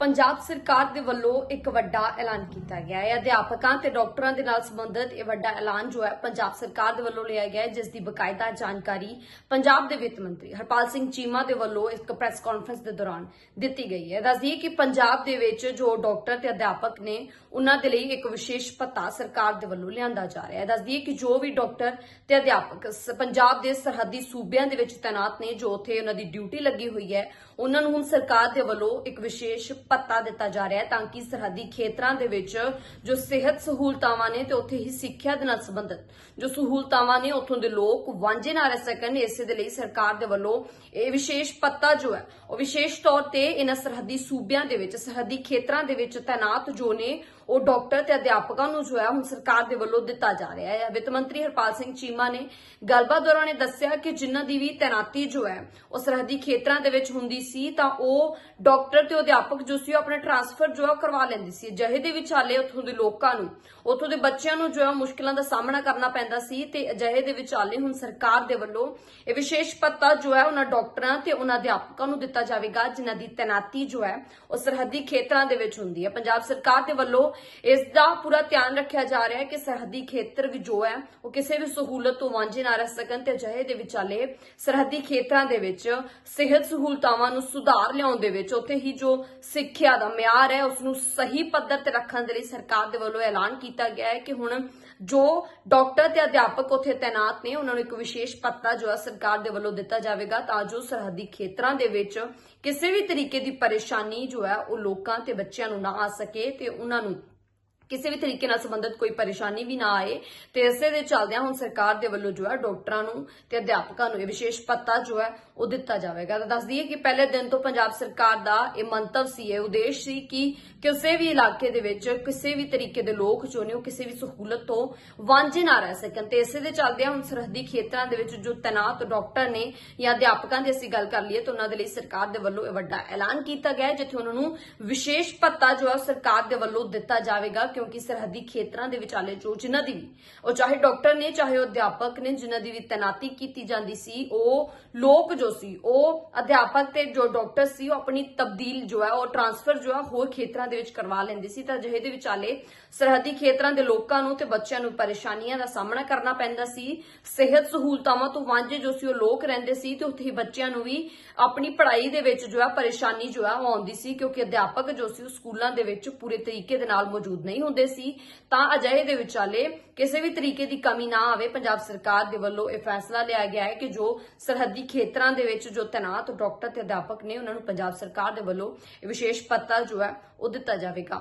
ਪੰਜਾਬ ਸਰਕਾਰ ਦੇ ਵੱਲੋਂ ਇੱਕ ਵੱਡਾ ਐਲਾਨ ਕੀਤਾ ਗਿਆ ਹੈ। ਅਧਿਆਪਕਾਂ ਤੇ ਡਾਕਟਰਾਂ ਦੇ ਨਾਲ ਸੰਬੰਧਿਤ ਇਹ ਵੱਡਾ ਐਲਾਨ ਜੋ ਹੈ ਪੰਜਾਬ ਸਰਕਾਰ ਦੇ ਵੱਲੋਂ ਲਿਆ ਗਿਆ ਹੈ, ਜਿਸ ਦੀ ਬਕਾਇਦਾ ਜਾਣਕਾਰੀ ਪੰਜਾਬ ਦੇ ਵਿੱਤ ਮੰਤਰੀ ਹਰਪਾਲ ਸਿੰਘ ਚੀਮਾ ਦੇ ਵੱਲੋਂ ਇੱਕ ਪ੍ਰੈਸ ਕਾਨਫਰੰਸ ਦੇ ਦੌਰਾਨ ਦਿੱਤੀ ਗਈ ਹੈ। ਦੱਸਦੀ ਕਿ ਪੰਜਾਬ ਦੇ ਵਿੱਚ ਜੋ ਡਾਕਟਰ ਤੇ ਅਧਿਆਪਕ ਨੇ, ਉਹਨਾਂ ਦੇ ਲਈ ਇੱਕ ਵਿਸ਼ੇਸ਼ ਭੱਤਾ ਸਰਕਾਰ ਦੇ ਵੱਲੋਂ ਲਿਆਂਦਾ ਜਾ ਰਿਹਾ ਹੈ। ਦੱਸਦੀ ਕਿ ਜੋ ਵੀ ਡਾਕਟਰ ਤੇ ਅਧਿਆਪਕ ਪੰਜਾਬ ਦੇ ਸਰਹੱਦੀ ਸੂਬਿਆਂ ਦੇ ਵਿੱਚ ਤਾਇਨਾਤ ਨੇ, ਜੋ ਉੱਥੇ ਉਹਨਾਂ ਦੀ ਡਿਊਟੀ ਲੱਗੀ ਹੋਈ ਹੈ, ਉਹਨਾਂ ਨੂੰ ਹੁਣ ਸਰਕਾਰ ਦੇ ਵੱਲੋਂ ਇੱਕ ਵਿਸ਼ੇਸ਼ ਪੱਤਾ ਦਿੱਤਾ ਜਾ ਰਿਹਾ ਹੈ ਤਾਂ ਕਿ ਸਰਹੱਦੀ ਖੇਤਰਾਂ ਦੇ ਵਿੱਚ ਜੋ ਸਿਹਤ ਸਹੂਲਤਾਵਾਂ ਨੇ ਤੇ ਉੱਥੇ ਹੀ ਸਿੱਖਿਆ ਦੇ ਨਾਲ ਸੰਬੰਧਿਤ ਜੋ ਸਹੂਲਤਾਵਾਂ ਨੇ ਉੱਥੋਂ ਦੇ ਲੋਕ ਵਾਂਝੇ ਨਾ ਰਹਿ ਸਕਣ, ਇਸੇ ਦੇ ਲਈ ਸਰਕਾਰ ਦੇ ਵੱਲੋਂ ਇਹ ਵਿਸ਼ੇਸ਼ ਭੱਤਾ ਜੋ ਹੈ, ਉਹ ਵਿਸ਼ੇਸ਼ ਤੌਰ ਤੇ ਇਹਨਾਂ ਸਰਹੱਦੀ ਸੂਬਿਆਂ ਦੇ ਵਿੱਚ, ਸਰਹੱਦੀ ਖੇਤਰਾਂ ਦੇ ਵਿੱਚ ਤਾਇਨਾਤ ਜੋ ਨੇ, ਉਹ ਡਾਕਟਰ ਤੇ ਅਧਿਆਪਕਾਂ ਨੂੰ ਜੋ ਹੈ ਹੁਣ ਸਰਕਾਰ ਦੇ ਵੱਲੋਂ ਦਿੱਤਾ ਜਾ ਰਿਹਾ ਹੈ। ਵਿੱਤ ਮੰਤਰੀ ਹਰਪਾਲ ਸਿੰਘ ਚੀਮਾ ਨੇ ਗੱਲਬਾਤ ਦੌਰਾਨ ਇਹ ਦੱਸਿਆ ਕਿ ਜਿਨ੍ਹਾਂ ਦੀ ਵੀ ਤੈਨਾਤੀ ਜੋ ਹੈ, ਉਹ ਸਰਹੱਦੀ ਖੇਤਰਾਂ ਦੇ ਵਿੱਚ ਹੁੰਦੀ ਸੀ ਤਾਂ ਉਹ ਡਾਕਟਰ ਤੇ ਅਧਿਆਪਕ ਜੋ ਤੁਸੀਂ ਆਪਣਾ ਟ੍ਰਾਂਸਫਰ ਜੋ ਕਰਵਾ ਲੈਂਦੀ ਸੀ। ਅਜਿਹੇ ਦੇ ਵਿਚਾਲੇ ਉੱਥੋਂ ਦੇ ਲੋਕਾਂ ਨੂੰ, ਉੱਥੋਂ ਦੇ ਬੱਚਿਆਂ ਨੂੰ ਜੋ ਹੈ ਮੁਸ਼ਕਲਾਂ ਦਾ ਸਾਹਮਣਾ ਕਰਨਾ ਪੈਂਦਾ ਸੀ ਤੇ ਅਜਿਹੇ ਦੇ ਵਿਚਾਲੇ ਹੁਣ ਸਰਕਾਰ ਦੇ ਵੱਲੋਂ ਇਹ ਵਿਸ਼ੇਸ਼ ਪੱਤਾ ਜੋ ਹੈ ਉਹਨਾਂ ਡਾਕਟਰਾਂ ਤੇ ਉਹਨਾਂ ਅਧਿਆਪਕਾਂ ਨੂੰ ਦਿੱਤਾ ਜਾਵੇਗਾ, ਜਿਨ੍ਹਾਂ ਦੀ ਤੈਨਾਤੀ ਜੋ ਹੈ ਉਹ ਸਰਹੱਦੀ ਖੇਤਰਾਂ ਦੇ ਵਿੱਚ ਹੁੰਦੀ ਹੈ। ਪੰਜਾਬ ਸਰਕਾਰ ਦੇ ਵੱਲੋਂ ਇਸ ਦਾ ਪੂਰਾ ਧਿਆਨ ਰੱਖਿਆ ਜਾ ਰਿਹਾ ਹੈ ਕਿ ਸਰਹੱਦੀ ਖੇਤਰ ਵੀ ਜੋ ਹੈ ਉਹ ਕਿਸੇ ਵੀ ਸਹੂਲਤ ਤੋਂ ਵਾਂਝੇ ਨਾ ਰਹਿ ਸਕਣ ਤੇ ਅਜਿਹੇ ਦੇ ਵਿਚਾਲੇ ਸਰਹੱਦੀ ਖੇਤਰਾਂ ਦੇ ਵਿੱਚ ਸਿਹਤ ਸਹੂਲਤਾਵਾਂ ਨੂੰ ਸੁਧਾਰ ਲਿਆਉਣ ਦੇ ਵਿੱਚ ਉੱਥੇ ਹੀ ਜੋ ਸਿੱਖਿਆ ਦਾ ਮਿਆਰ ਹੈ ਉਸ ਨੂੰ ਸਹੀ ਪੱਧਰ ਤੇ ਰੱਖਣ ਦੇ ਲਈ ਸਰਕਾਰ ਦੇ ਵੱਲੋਂ ਐਲਾਨ ਕੀਤਾ ਗਿਆ ਹੈ ਕਿ ਹੁਣ ਜੋ ਡਾਕਟਰ ਤੇ ਅਧਿਆਪਕ ਉੱਥੇ ਤਾਇਨਾਤ ਨੇ, ਉਹਨਾਂ ਨੂੰ ਇੱਕ ਵਿਸ਼ੇਸ਼ ਪੱਤਾ ਜੋ ਹੈ ਸਰਕਾਰ ਦੇ ਵੱਲੋਂ ਦਿੱਤਾ ਜਾਵੇਗਾ ਤਾਂ ਜੋ ਸਰਹੱਦੀ ਖੇਤਰਾਂ ਦੇ ਵਿੱਚ ਕਿਸੇ ਵੀ ਤਰੀਕੇ ਦੀ ਪਰੇਸ਼ਾਨੀ ਜੋ ਹੈ, ਉਹ ਲੋਕਾਂ ਤੇ ਬੱਚਿਆਂ ਨੂੰ ਨਾ ਆ ਸਕੇ ਤੇ ਉਹਨਾਂ ਨੂੰ ਕਿਸੇ ਵੀ ਤਰੀਕੇ ਨਾਲ ਸੰਬੰਧਿਤ ਕੋਈ ਪਰੇਸ਼ਾਨੀ ਵੀ ਨਾ ਆਏ, ਤੇ ਇਸੇ ਦੇ ਚੱਲਦਿਆਂ ਹੁਣ ਸਰਕਾਰ ਦੇ ਵੱਲੋਂ ਜੋ ਹੈ ਡਾਕਟਰਾਂ ਨੂੰ ਤੇ ਅਧਿਆਪਕਾਂ ਨੂੰ ਇਹ ਵਿਸ਼ੇਸ਼ ਪੱਤਾ ਜੋ ਹੈ ਉਹ ਦਿੱਤਾ ਜਾਵੇਗਾ। ਤਾਂ ਦੱਸ ਦਈਏ ਕਿ ਪਹਿਲੇ ਦਿਨ ਤੋਂ ਪੰਜਾਬ ਸਰਕਾਰ ਦਾ ਇਹ ਮੰਤਵ ਸੀ, ਇਹ ਉਦੇਸ਼ ਸੀ ਕਿ ਕਿਸੇ ਵੀ ਇਲਾਕੇ ਦੇ ਵਿੱਚ ਕਿਸੇ ਵੀ ਤਰੀਕੇ ਦੇ ਲੋਕ ਜੋ ਨੇ ਉਹ ਕਿਸੇ ਵੀ ਸਹੂਲਤ ਤੋਂ ਵਾਂਝੇ ਨਾ ਰਹਿ ਸਕਣ। ਤੇ ਇਸੇ ਦੇ ਚੱਲਦਿਆਂ ਹੁਣ ਸਰਹੱਦੀ ਖੇਤਰਾਂ ਦੇ ਵਿੱਚ ਜੋ ਤੈਨਾਤ ਡਾਕਟਰ ਨੇ ਜਾਂ ਅਧਿਆਪਕਾਂ ਦੀ ਅਸੀਂ ਗੱਲ ਕਰ ਲਈਏ ਤਾਂ ਉਹਨਾਂ ਦੇ ਲਈ ਸਰਕਾਰ ਦੇ ਵੱਲੋਂ ਇਹ ਵੱਡਾ ਐਲਾਨ ਕੀਤਾ ਗਿਆ ਜਿੱਥੇ ਉਹਨਾਂ ਨੂੰ ਵਿਸ਼ੇਸ਼ ਭੱਤਾ ਜੋ ਹੈ ਸਰਕਾਰ ਦੇ ਵੱਲੋਂ ਦਿੱਤਾ ਜਾਵੇਗਾ ਕਿਉਂਕਿ ਸਰਹੱਦੀ ਖੇਤਰਾਂ ਦੇ ਵਿਚਾਲੇ ਜੋ ਜਿਨ੍ਹਾਂ ਦੀ ਵੀ, ਉਹ ਚਾਹੇ ਡਾਕਟਰ ਨੇ, ਚਾਹੇ ਉਹ ਅਧਿਆਪਕ ਨੇ, ਜਿਨ੍ਹਾਂ ਦੀ ਵੀ ਤੈਨਾਤੀ ਕੀਤੀ ਜਾਂਦੀ ਸੀ, ਉਹ ਲੋਕ ਜੋ ਸੀ, ਉਹ ਅਧਿਆਪਕ ਤੇ ਜੋ ਡਾਕਟਰ ਸੀ, ਉਹ ਆਪਣੀ ਤਬਦੀਲ ਜੋ ਹੈ, ਉਹ ਟ੍ਰਾਂਸਫਰ ਜੋ ਹੈ, ਹੋਰ ਖੇਤਰਾਂ ਦੇ ਵਿੱਚ ਕਰਵਾ ਲੈਂਦੇ ਸੀ। ਤਾਂ ਅਜਿਹੇ ਦੇ ਵਿਚਾਲੇ ਸਰਹੱਦੀ ਖੇਤਰਾਂ ਦੇ ਲੋਕਾਂ ਨੂੰ ਤੇ ਬੱਚਿਆਂ ਨੂੰ ਪਰੇਸ਼ਾਨੀਆਂ ਦਾ ਸਾਹਮਣਾ ਕਰਨਾ ਪੈਂਦਾ ਸੀ। ਸਿਹਤ ਸਹੂਲਤਾਵਾਂ ਤੋਂ ਵਾਂਝੇ ਜੋ ਸੀ, ਉਹ ਲੋਕ ਰਹਿੰਦੇ ਸੀ ਤੇ ਉੱਥੇ ਹੀ ਬੱਚਿਆਂ ਨੂੰ ਵੀ ਆਪਣੀ ਪੜ੍ਹਾਈ ਦੇ ਵਿੱਚ ਜੋ ਹੈ, ਪਰੇਸ਼ਾਨੀ ਜੋ ਹੈ, ਉਹ ਆਉਂਦੀ ਸੀ। ਕਿਉਂਕਿ ਅਧਿਆਪਕ ਜੋ ਸੀ, ਉਹ ਸਕੂਲਾਂ ਦੇ ਵਿੱਚ ਪੂਰੇ ਤਰੀਕੇ ਦੇ ਨਾਲ ਮੌਜੂਦ ਨਹੀਂ ਹੁੰਦੇ ਸੀ, ਤਾਂ ਅਜਿਹੇ ਦੇ ਵਿਚਾਲੇ ਕਿਸੇ ਵੀ ਤਰੀਕੇ ਦੀ ਕਮੀ ਨਾ ਆਵੇ, ਪੰਜਾਬ ਸਰਕਾਰ ਦੇ ਵੱਲੋਂ ਇਹ ਫੈਸਲਾ ਲਿਆ ਗਿਆ ਹੈ ਕਿ ਜੋ ਸਰਹੱਦੀ ਖੇਤਰਾਂ ਦੇ ਵਿੱਚ ਜੋ ਤੈਨਾਤ ਡਾਕਟਰ ਤੇ ਅਧਿਆਪਕ ਨੇ, ਉਹਨਾਂ ਨੂੰ ਪੰਜਾਬ ਸਰਕਾਰ ਦੇ ਵੱਲੋਂ ਇਹ ਵਿਸ਼ੇਸ਼ ਪੱਤਾ ਜੋ ਹੈ, ਉਹ ਦਿੱਤਾ ਜਾਵੇਗਾ।